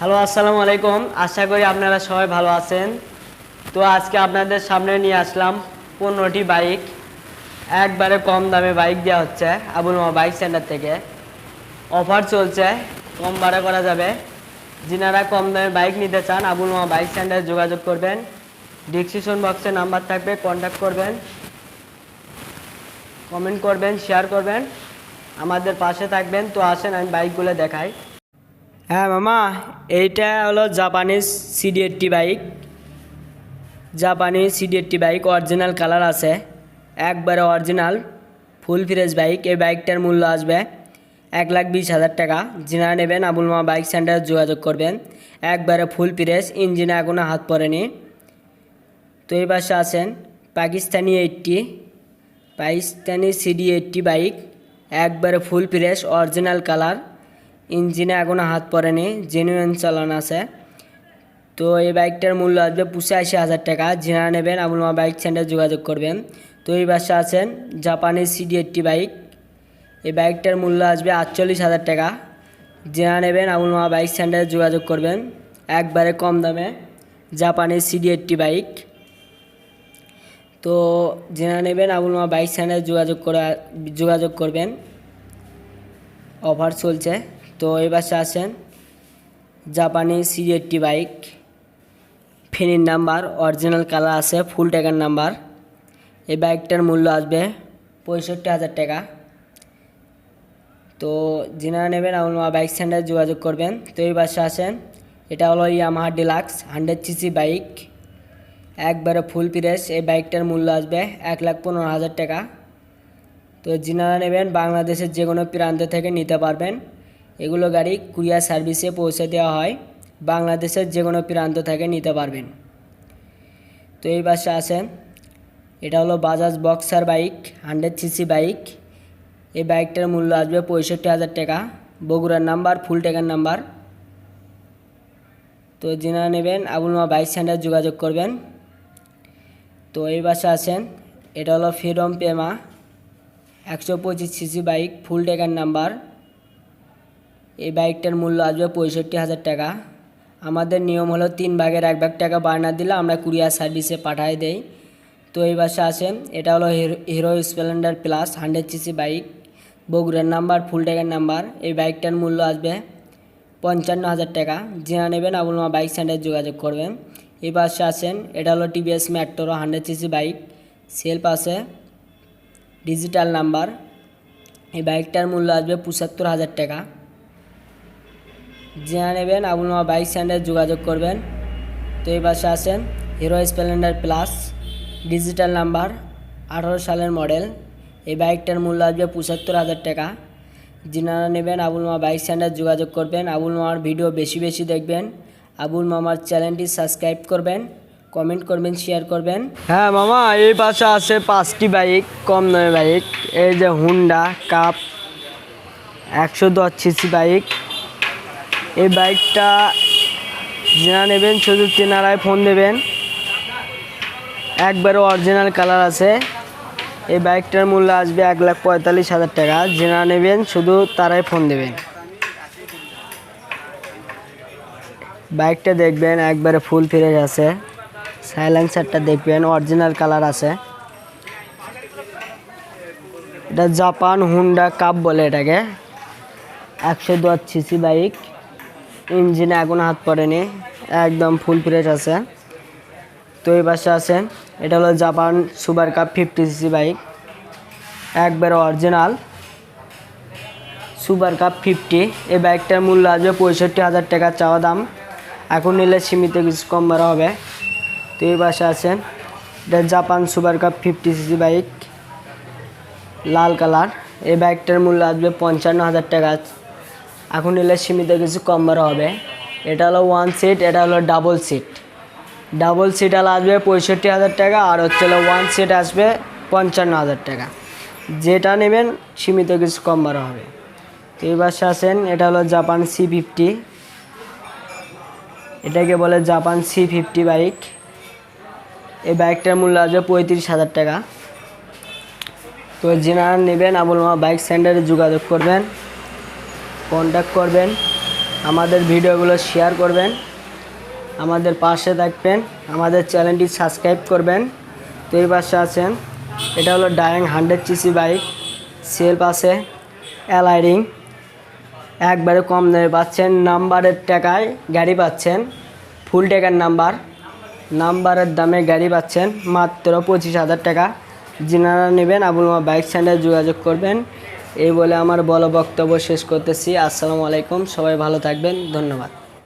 Hello, আসসালামু আলাইকুম। আশা করি আপনারা সবাই ভালো আছেন। তো আজকে আপনাদের সামনে নিয়ে আসলাম পনেরোটি বাইক। একবারে কম দামে বাইক দেওয়া হচ্ছে আবুল মা বাইক সেন্টার থেকে। অফার চলছে, কম ভাড়া করা যাবে। যিনারা কম দামে বাইক নিতে চান আবুল মা বাইক সেন্টারে যোগাযোগ করবেন। ডিসক্রিপশন বক্সে নাম্বার থাকবে কন্ট্যাক্ট করবেন। কমেন্ট করবেন শেয়ার করবেন। আমাদের পাশে থাকবেন। তো আসেন, আমি বাইকগুলো দেখাই। হ্যাঁ মামা, এইটা হলো জাপানিজ সিডি এইটটি বাইক জাপানি CD eighty bike original colour আছে। একবারে অরিজিনাল ফুল ফ্রেশ বাইক এই বাইকটার মূল্য আসবে এক লাখ বিশ হাজার টাকা। যিনারা নেবেন আবুল মা বাইক সেন্টারে যোগাযোগ করবেন। একবারে ফুল ফ্রেশ ইঞ্জিনে এখনও হাত পড়েনি। তো এই পাশে আছেন Pakistani eighty Pakistani CD eighty bike একবারে ফুল ফ্রেশ অরিজিনাল কালার ইঞ্জিনে এখনও হাত পড়েনি জেনুইন চালান আছে। তো এই বাইকটার মূল্য আসবে পঁচাশি হাজার টাকা। যারা নেবেন আবুল মা বাইক সেন্টারে যোগাযোগ করবেন। তো এই বাসে আছেন জাপানি সিডি এইটটি বাইক। এই বাইকটার মূল্য আসবে আটচল্লিশ হাজার টাকা। যারা নেবেন আবুল মা বাইক সেন্টারে যোগাযোগ করবেন। একবারে কম দামে জাপানি সিডি এইটটি বাইক। তো যারা নেবেন আবুল মা বাইক সেন্টারে যোগাযোগ করা যোগাযোগ করবেন। অফার চলছে। তো এই বাসে আছেন জাপানি সি এইটটি বাইক। ফেনির নাম্বার অরিজিনাল কালার আছে ফুল ট্যাগের নাম্বার। এই বাইকটার মূল্য আসবে পঁয়ষট্টি হাজার টাকা। তো যিনারা নেবেন, আমার বাইক সেন্টারে যোগাযোগ করবেন। তো এই বাসে আছেন এটা হলো Yamaha deluxe hundred CC bike. একবারে ফুল পিরেস এই বাইকটার মূল্য আসবে এক লাখ পনেরো হাজার টাকা। তো যিনারা নেবেন, বাংলাদেশের যে কোনো প্রান্ত থেকে নিতে পারবেন। এগুলো গাড়ি কুরিয়ার সার্ভিসে পৌঁছে দেওয়া হয়। বাংলাদেশের যে কোনো প্রান্ত থেকে নিতে পারবেন। তো এই পাশে আছেন এটা হলো Bajaj Boxer bike hundred CC bike এই বাইকটার মূল্য আসবে পঁয়ষট্টি হাজার টাকা। বগুড়ার নাম্বার ফুল টেকার নাম্বার তো যিনারা নেবেন আবুলমা বাইক সেন্টার যোগাযোগ করবেন। তো এই পাশে আছেন এটা হলো ফ্রিডম পেমা একশো পঁচিশ সিসি বাইক ফুল টেকার নাম্বার এই বাইকটার মূল্য আসবে পঁয়ষট্টি হাজার টাকা। আমাদের নিয়ম হলো তিন ভাগের এক ভাগ টাকা বার্নার দিলে আমরা কুরিয়ার সার্ভিসে পাঠাই দেই। তো এই বাসে আসেন, এটা হলো Hero- Splendor plus hundred CC bike, বগুড়ার নাম্বার, ফুল ট্যাগের নাম্বার। এই বাইকটার মূল্য আসবে পঞ্চান্ন হাজার টাকা। যারা নেবেন আবুলমা বাইক সেন্টারে যোগাযোগ করবেন। এই পাশে আসেন, এটা হলো TVS Metro hundred CC bike. Self আছে, ডিজিটাল নাম্বার। এই বাইকটার মূল্য আসবে পঁচাত্তর হাজার টাকা। যারা নেবেন, আবুল মা বাইক সেন্টারে যোগাযোগ করবেন। তো এই পাশে আছেন Hero Splendor plus, digital number, আঠারো সালের মডেল। এই বাইকটার মূল্য আসবে পঁচাত্তর হাজার টাকা। যিনারা নেবেন, আবুল মা বাইক সেন্টার যোগাযোগ করবেন। আবুল মামার ভিডিও বেশি বেশি দেখবেন। আবুল মামার চ্যানেলটি সাবস্ক্রাইব করবেন, কমেন্ট করবেন, শেয়ার করবেন। হ্যাঁ মামা, এই পাশে আছে পাঁচটি বাইক, কম দামে বাইক। এই যে হুন্ডা, কাপ, একশো দশ সিসি বাইক। এই বাইকটা যারা নেবেন শুধু তেনারায় ফোন দেবেন। একবারে অরিজিনাল কালার আছে। এই বাইকটার মূল্য আসবে এক লাখ পঁয়তাল্লিশ হাজার টাকা। যারা নেবেন শুধু তারাই ফোন দেবেন। বাইকটা দেখবেন, একবারে ফুল ফ্রেশ আছে। সাইলেন্সারটা দেখবেন অরিজিনাল কালার আছে। এটা জাপান হুন্ডা কাপ বলে এটাকে। একশো দশ সিসি বাইক ইঞ্জিনে এখন হাত পড়েনি, একদম ফুল ফ্রেশ আছে। তো এই পাশে আছে, এটা হলো Japan super cup fifty CC bike একবারে অরিজিনাল সুপার কাপ ফিফটি এই বাইকটার মূল্য আসবে পঁয়ষট্টি হাজার টাকার চাওয়া দাম, এখন নিলে সীমিত কিছু কম বাড়া হবে। তো এই পাশে আছেন এটা Japan super cup fifty CC bike লাল কালার, এই বাইকটার মূল্য আসবে পঞ্চান্ন হাজার টাকা এখন নিলে সীমিত কিছু কম বাড়া হবে। এটা হলো ওয়ান সিট এটা হলো ডাবল সিট ডাবল সিট আলা আসবে পঁয়ষট্টি হাজার টাকা আর হচ্ছে হলো ওয়ান সিট আসবে পঞ্চান্ন হাজার টাকা। যেটা নেবেন সীমিত কিছু কম বাড়া হবে। তো এই বাসে আছেন এটা হলো জাপান সি ফিফটি এটাকে বলে জাপান সি ফিফটি বাইক এই বাইকটার মূল্য আসবে পঁয়ত্রিশ হাজার টাকা। তো যেনারা নেবেন আবুল মা বাইক সেন্টারে যোগাযোগ করবেন। কন্ট্যাক্ট করবেন, আমাদের ভিডিওগুলো শেয়ার করবেন, আমাদের পাশে থাকবেন, আমাদের চ্যানেলটি সাবস্ক্রাইব করবেন। তো এই পাশে আছেন, এটা হলো Dayang hundred CC bike self আছে অ্যালাইডিং একবারে কম দামে পাচ্ছেন, নাম্বারের টাকায় গাড়ি পাচ্ছেন ফুল টাকার নাম্বার, নাম্বারের দামে গাড়ি পাচ্ছেন, মাত্র পঁচিশ হাজার টাকা। যিনারা নেবেন, আবুল মা বাইক সেন্টারে যোগাযোগ করবেন এই বলে আমার বড় বক্তব্য শেষ করতেছি। আসসালামু আলাইকুম সবাই ভালো থাকবেন ধন্যবাদ।